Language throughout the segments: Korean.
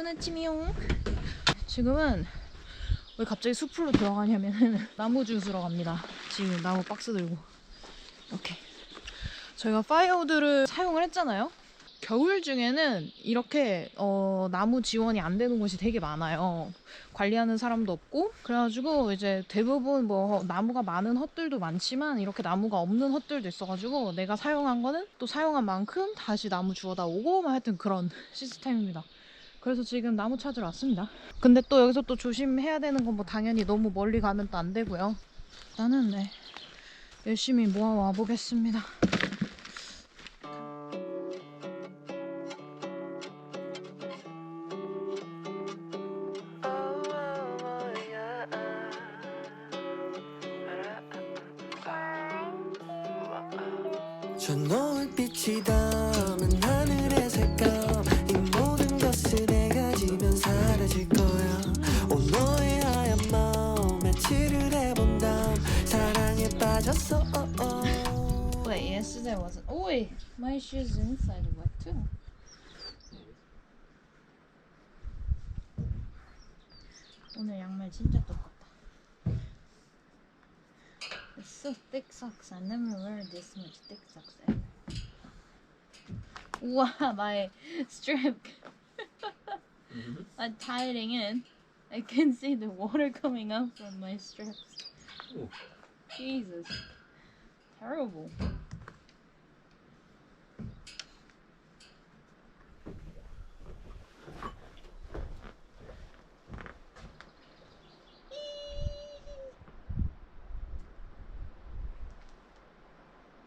좋은 아침이요. 지금은 왜 갑자기 숲으로 들어가냐면은 나무 주스러 갑니다. 지금 나무 박스 들고 이렇게 저희가 파이어우드를 사용을 했잖아요. 겨울 중에는 이렇게 어, 나무 지원이 안 되는 곳이 되게 많아요. 관리하는 사람도 없고 그래가지고 이제 대부분 뭐 나무가 많은 헛들도 많지만 이렇게 나무가 없는 헛들도 있어가지고 내가 사용한 거는 또 사용한 만큼 다시 나무 주워다 오고 막 하여튼 그런 시스템입니다. 그래서 지금 나무 찾으러 왔습니다. 근데 또 여기서 또 조심해야 되는 건 뭐 당연히 너무 멀리 가면 또 안 되고요. 나는 네 열심히 모아와 보겠습니다. 저 노을빛이 담은 하늘 빠졌어 Wait, yesterday wasn't. Oh wait, my shoes inside of it too. 오늘 양말 진짜 똑같다. It's so thick socks. I never wear this much thick socks ever. 우와, my strap. I'm tying in. I can see the water coming out from my straps. Oh. Jesus. Terrible.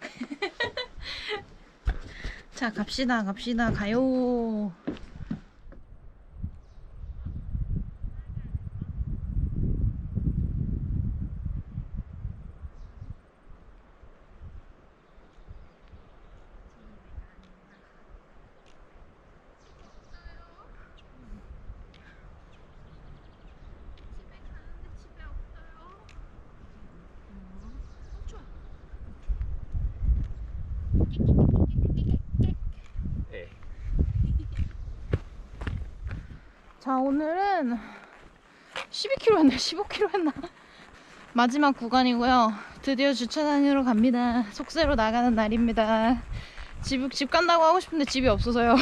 자, 갑시다, 갑시다, 가요. 네. 자, 오늘은 12km 했나? 15km 했나? 마지막 구간이고요. 드디어 주차장으로 갑니다. 속세로 나가는 날입니다. 집, 집 간다고 하고 싶은데 집이 없어서요.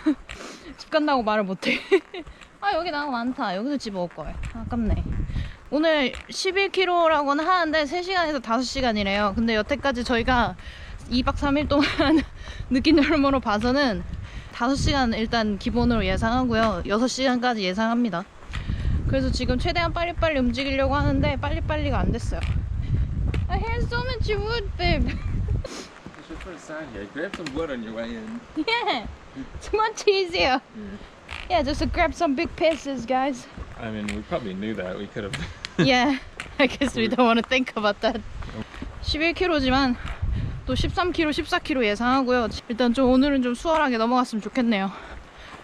집 간다고 말을 못해. 아, 여기 나무 많다. 여기서 집올 걸. 아깝네. 오늘 11km라고는 하는데 3시간에서 5시간이래요. 근데 여태까지 저희가 2박 3일 동안 느낀 흐름으로 봐서는 5시간 일단 기본으로 예상하고요. 6시간까지 예상합니다. 그래서 지금 최대한 빨리빨리 움직이려고 하는데 빨리빨리가 안 됐어요. I had so much wood, babe. It's your first time here. Grab some wood on your way in. Yeah, it's much easier. Yeah, just grab some big pieces, guys. I mean, we probably knew that. We could have. Yeah, I guess we don't want to think about that. 11km지만 또 13km, 14km 예상하고요. 일단 좀 오늘은 좀 수월하게 넘어갔으면 좋겠네요.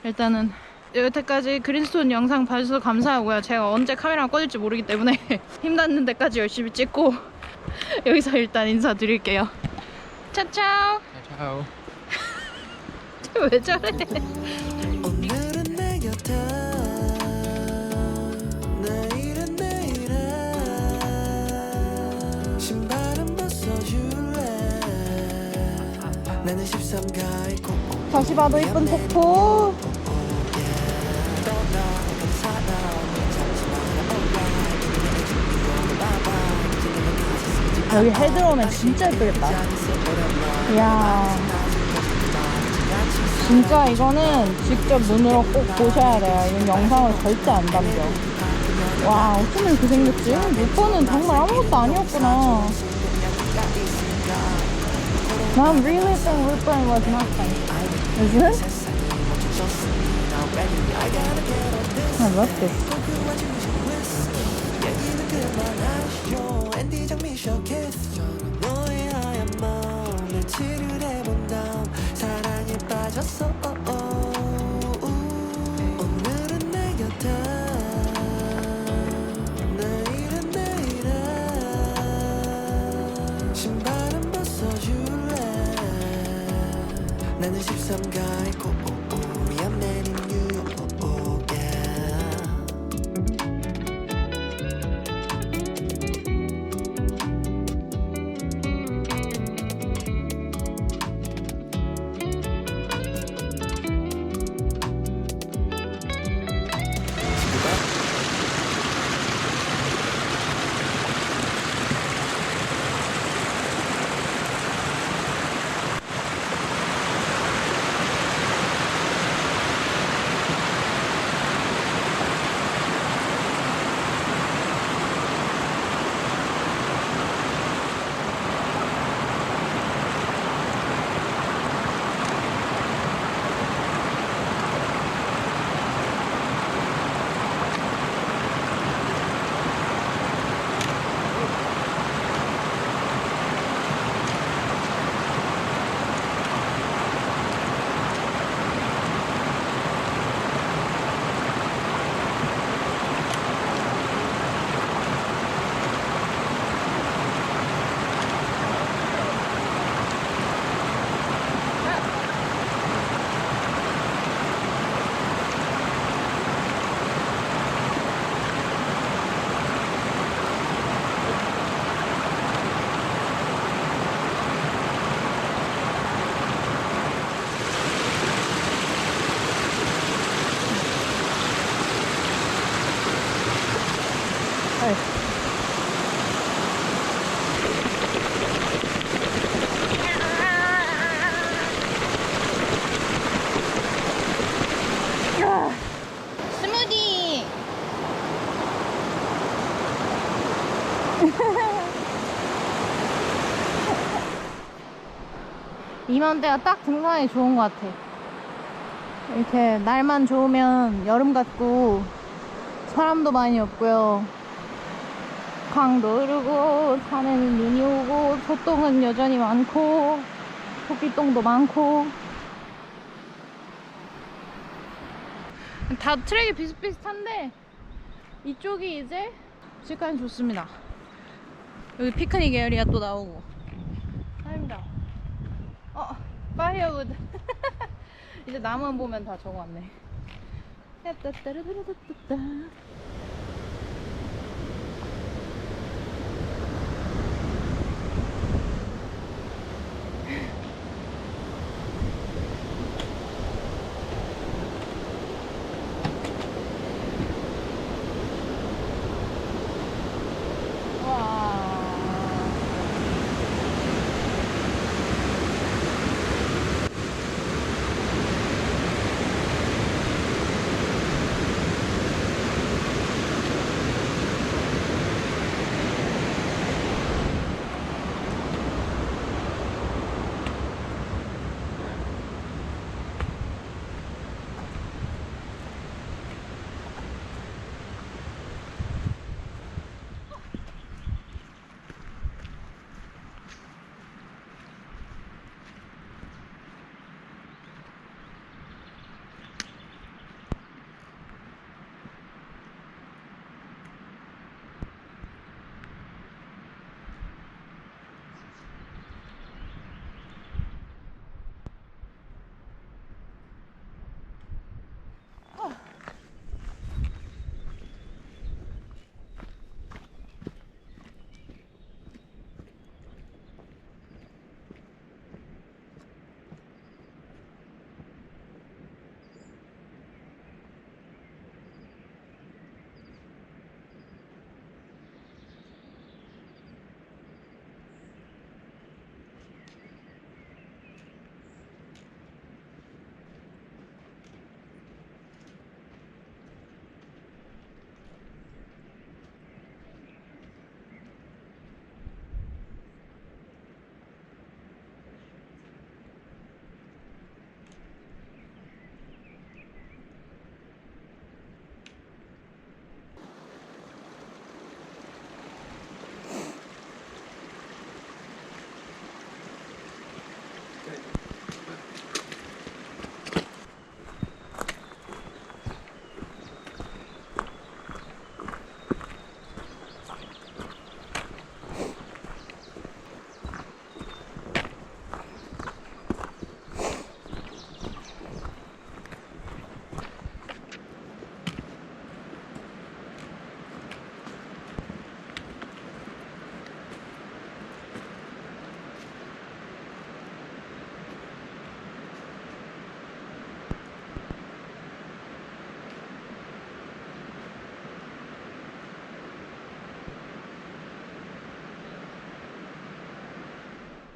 일단은 여태까지 그린스톤 영상 봐주셔서 감사하고요. 제가 언제 카메라가 꺼질지 모르기 때문에 힘닿는 데까지 열심히 찍고 여기서 일단 인사드릴게요. 차차오. Ciao. 왜 저래? 다시 봐도 이쁜 폭포. 여기 해 들어오면 진짜 예쁘겠다. 이야. 진짜 이거는 직접 눈으로 꼭 보셔야 돼요. 이건 영상을 절대 안 담겨. 와, 어쩜 이렇게 생겼지? 루퍼는 정말 아무것도 아니었구나. 난 really think Rupert was nothing. Isn't it? I love this. 앤 나는 13가 이맘때가 딱 등산이 좋은 것 같아. 이렇게 날만 좋으면 여름 같고 사람도 많이 없고요. 강도 흐르고 산에는 눈이 오고 소똥은 여전히 많고 토끼똥도 많고 다 트랙이 비슷비슷한데 이쪽이 이제 시간이 좋습니다. 여기 피크닉 에어리아 또 나오고 아닙니다. 어, 파이어우드. 이제 나무만 보면 다 저거 같네. 따따따라따따따.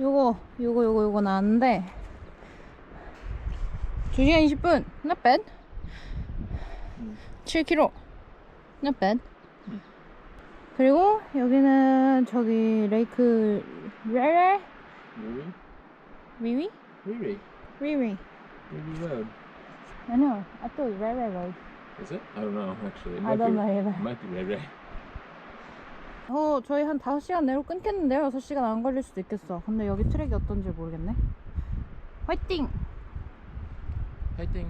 요거 요거 요거 요거 나왔는데 2시간 20분 not bad 7km not bad 그리고 여기는 저기 레이크 레레 Really? 위위 Really? 위위 Really road. I know I thought 레레 road Is it? I don't know actually. It I don't be, know either It might be Ray. 어 저희 한 5시간 내로 끊겠는데요. 6시간 안 걸릴 수도 있겠어. 근데 여기 트랙이 어떤지 모르겠네. 화이팅! Fighting.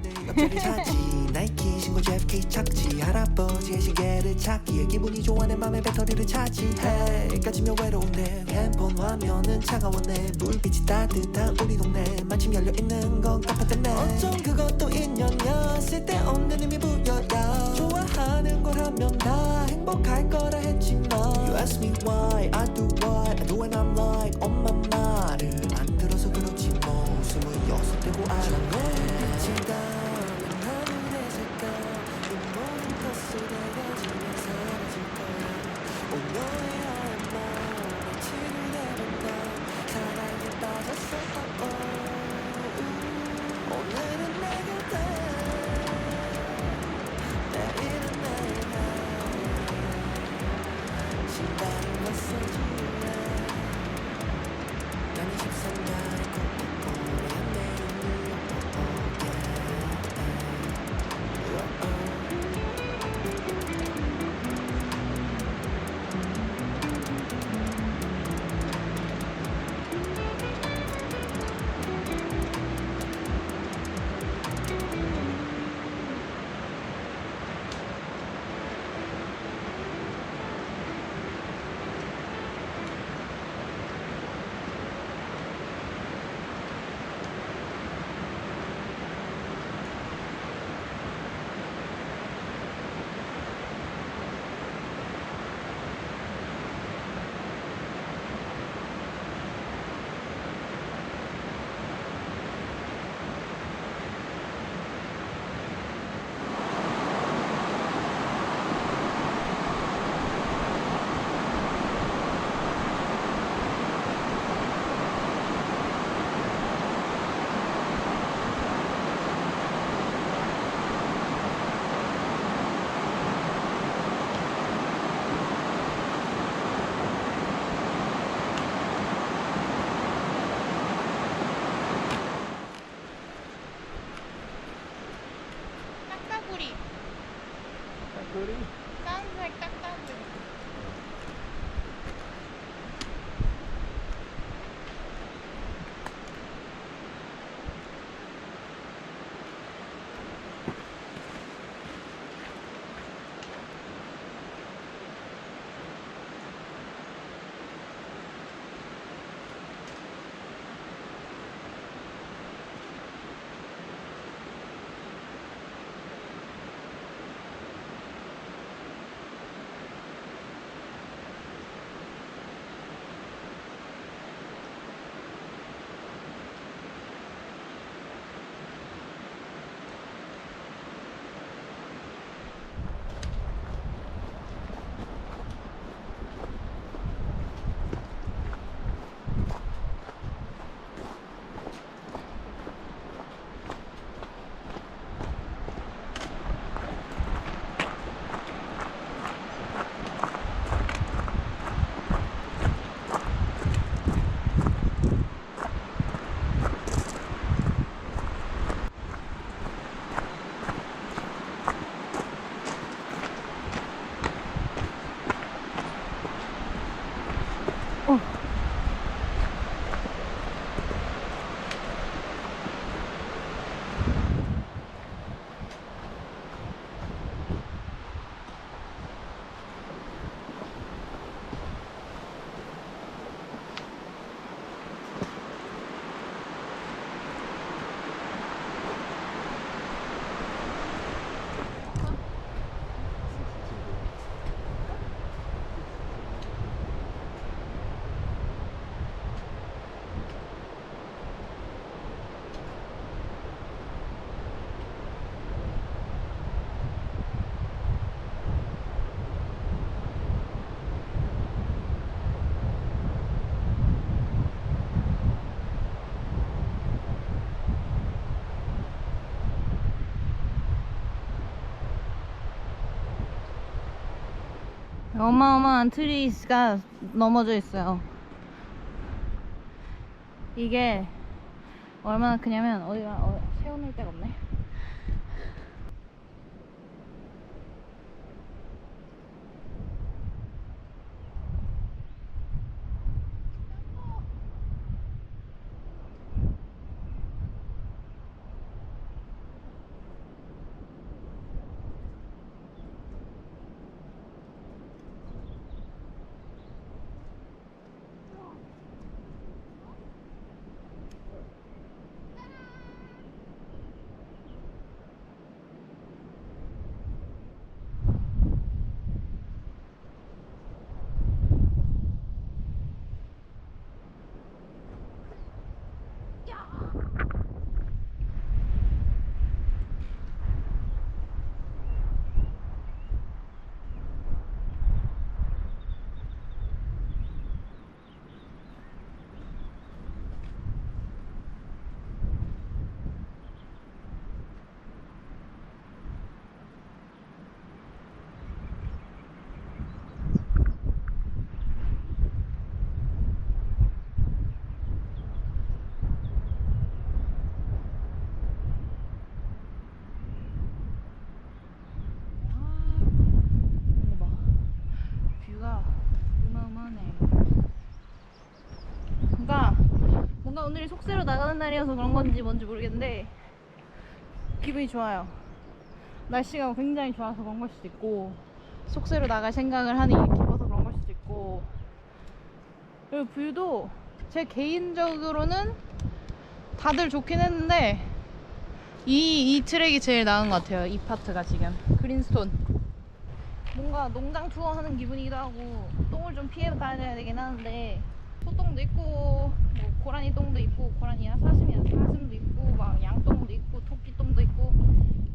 내 옆자리 찾지. 나이키 신고 제프키 착지. 할아버지의 시계를 찾기에 기분이 좋아 내 맘에 배터리를 차지해 까지면 외로운데. 핸폰 화면은 차가웠네. 불빛이 따뜻한 우리 동네. 마침 열려있는 건 카페 때문에. 어쩜 그것도 인연이야 쓸데없는 의미 부여야 좋아 하는 걸 하면 다 행복할 거라 했지만 You ask me why I do what I do and I'm like 엄마 말을 안 들어서 그렇지 뭐. 스물여섯 되고 알았네. oh. 어마어마한 트리스가 넘어져 있어요. 이게 얼마나 크냐면 어디가 어, 세워놓을 데가 없네. 이거 봐. 뷰가 어마어마하네. 그러니까 뭔가 오늘이 속세로 나가는 날이어서 그런 건지 뭔지 모르겠는데 기분이 좋아요. 날씨가 굉장히 좋아서 그런 걸 수도 있고 속세로 나갈 생각을 하니 기뻐서 그런 걸 수도 있고 그리고 뷰도 제 개인적으로는 다들 좋긴 했는데 이, 이 트랙이 제일 나은 것 같아요. 이 파트가 지금 그린스톤. 뭔가 농장 투어 하는 기분이기도 하고 똥을 좀 피해 다녀야 되긴 하는데 소똥도 있고 뭐 고라니 똥도 있고 고라니야 사슴이야. 사슴도 있고 막 양똥도 있고 토끼 똥도 있고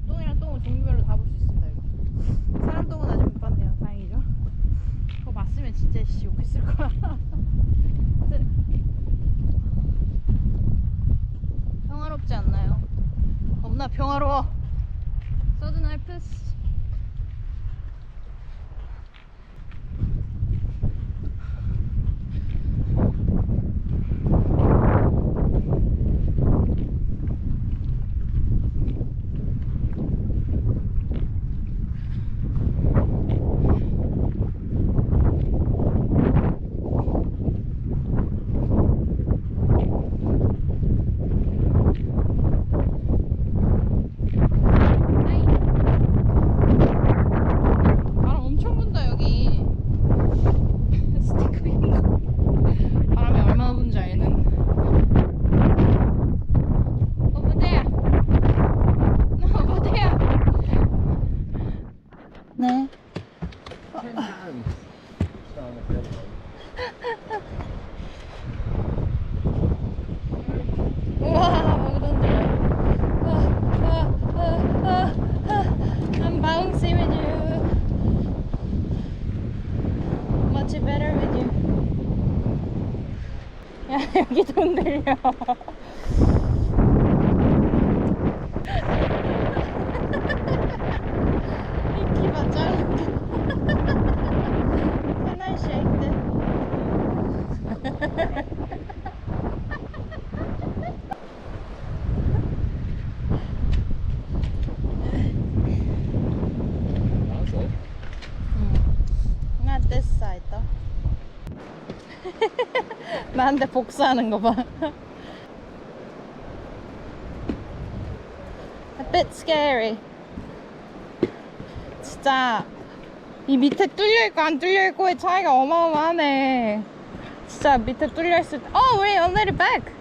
똥이랑 똥을 종류별로 다 볼 수 있습니다 이거 사람 똥은 아직 못 봤네요. 다행이죠. 그거 봤으면 진짜 씨 욕했을 거야. 평화롭지 않나요? 겁나 평화로워. 서든 알프스 ¡Gracias! 한테 복수하는 거 봐. A bit scary. 진짜 이 밑에 뚫려 있고 안 뚫려 있고의 차이가 어마어마하네. 진짜 밑에 뚫려 있을 때. Oh let it back.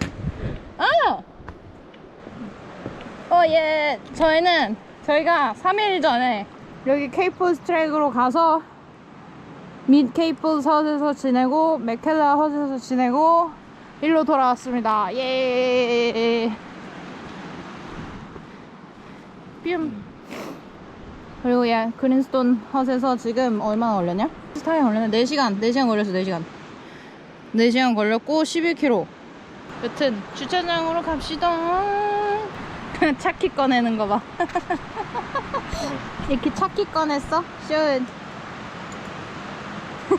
아. 어, 예. 저희는 저희가 3일 전에 여기 케이프스 트랙으로 가서 민 케이프스 헛에서 지내고 맥켈라 헛에서 지내고 일로 돌아왔습니다. 예. 뷨. 그리고 예, 그린스톤 헛에서 지금 얼마나 걸렸냐? 타임 걸렸네. 4시간, 4시간 걸렸어, 4시간. 4시간 걸렸고 11km. 여튼 주차장으로 갑시다. 차키 꺼내는 거 봐. 이렇게 차키 꺼냈어? 슛.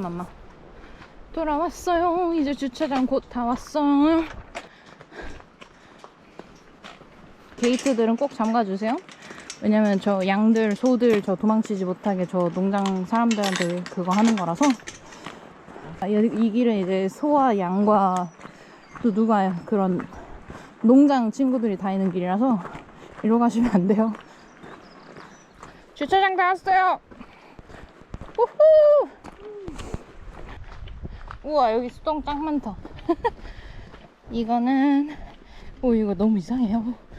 잠깐만만. 돌아왔어요. 이제 주차장 곧 다 왔어요. 게이트들은 꼭 잠가주세요. 왜냐면 저 양들, 소들 저 도망치지 못하게 저 농장 사람들한테 그거 하는 거라서. 아, 이, 이 길은 이제 소와 양과 또 누가 그런 농장 친구들이 다니는 길이라서 이리로 가시면 안 돼요. 주차장 다 왔어요. 우후! 우와 여기 수동 딱 많다 이거는 오 이거 너무 이상해요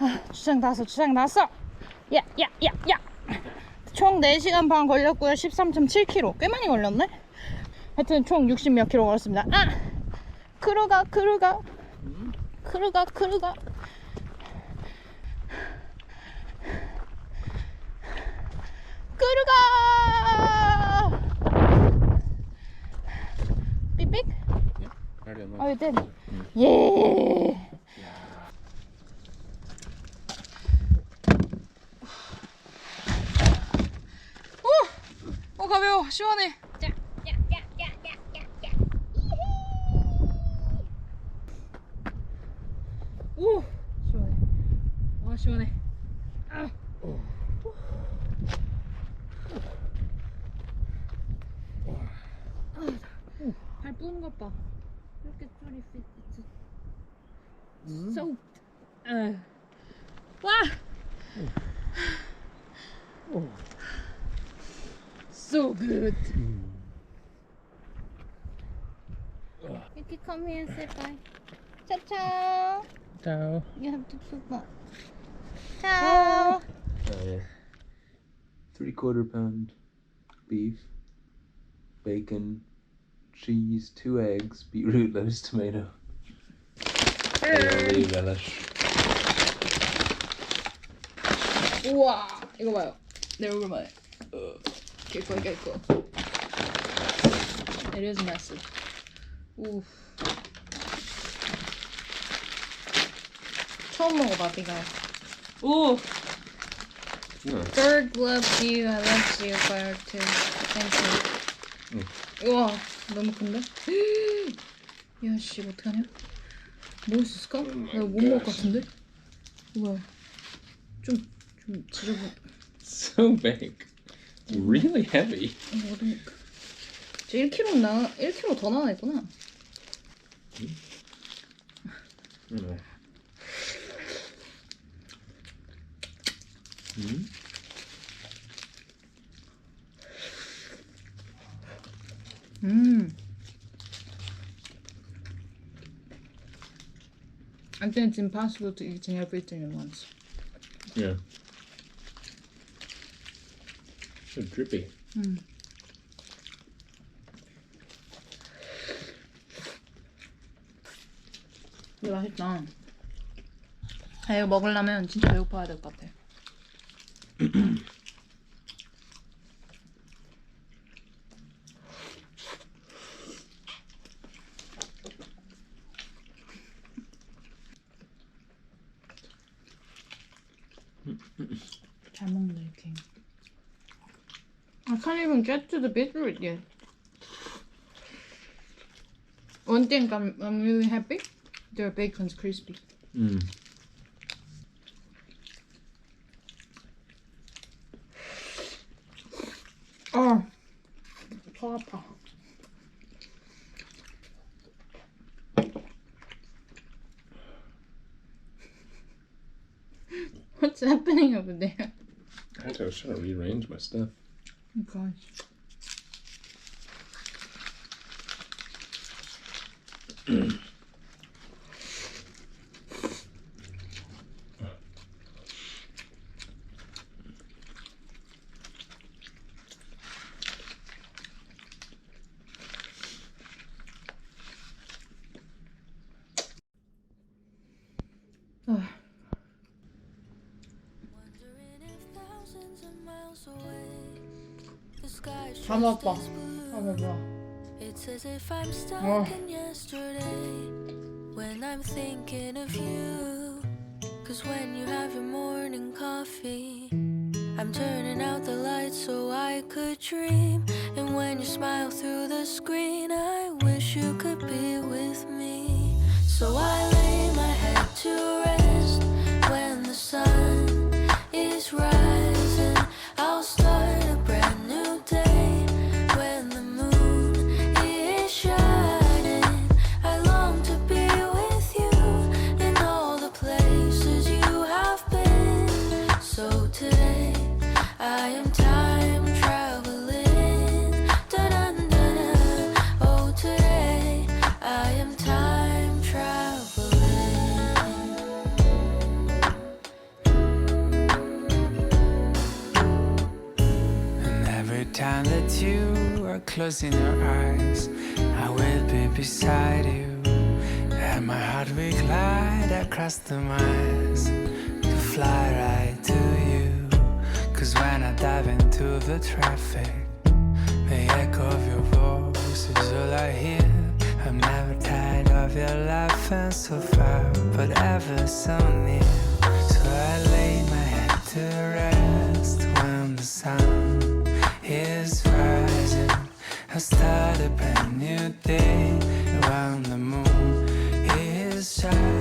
아, 주차장 나왔어 주차장 나왔어. 야야 야 야. 총 4시간 반 걸렸고요. 13.7km 꽤 많이 걸렸네. 하여튼 총 60 몇 킬로 걸었습니다. 아! 크루가 크루가. 크루가 크루가. 크루가! 삐삐? I don't know. Oh, you did? 예. 오! 어, 가벼워. 시원해. 오! 시원해. 와, 시원해. 아. 아, 발 뿌는 것 봐. Look at 20 feet. It's soaked. So good. You can come here and say bye. Ciao, ciao. Ciao. You have to poop more. Ciao. Three quarter pound beef, bacon, cheese, two eggs, beetroot, lettuce, tomato. aioli, relish. 우와, 이거 봐요. 내 얼굴 봐요. 개꺼, 개꺼. It is massive. 우. 처음 먹어봐, 비가. 오! Yeah. Bird loves you, I love you, fire too. Thank you. 우와, 너무 큰데? 야, 씨, 어떡하냐? 먹을 수 있을까? 내가 못 먹을 것 같은데? 뭐야? 좀, 좀 지저분. So big. It's really heavy. 이거 어디? 저 1kg 나 1kg 더 나와 있구나. Mm. Mm. 음. I think it's impossible to eat everything at once. Yeah. So drippy. 이거 맛있다. 아, 이거 먹으려면 진짜 배고파야 될 것 같아. even get to the beetroot yet. One thing I'm, I'm really happy, the bacon's crispy. Mm. Oh, Papa. What's happening over there? I was trying to rearrange my stuff. Oh Yesterday when I'm thinking of you. Cause when you have your morning coffee, I'm turning out the lights so I could dream. And when you smile through the screen, I wish you could be with me. So I lay my head to rest when the sun is rising. Time that you are closing your eyes, I will be beside you. And my heart will glide across the miles to fly right to you. Cause when I dive into the traffic, the echo of your voice is all I hear. I'm never tired of your laughing so far, but ever so near. So I lay my head to rest when the sun start a brand new day around the moon. Here's shining.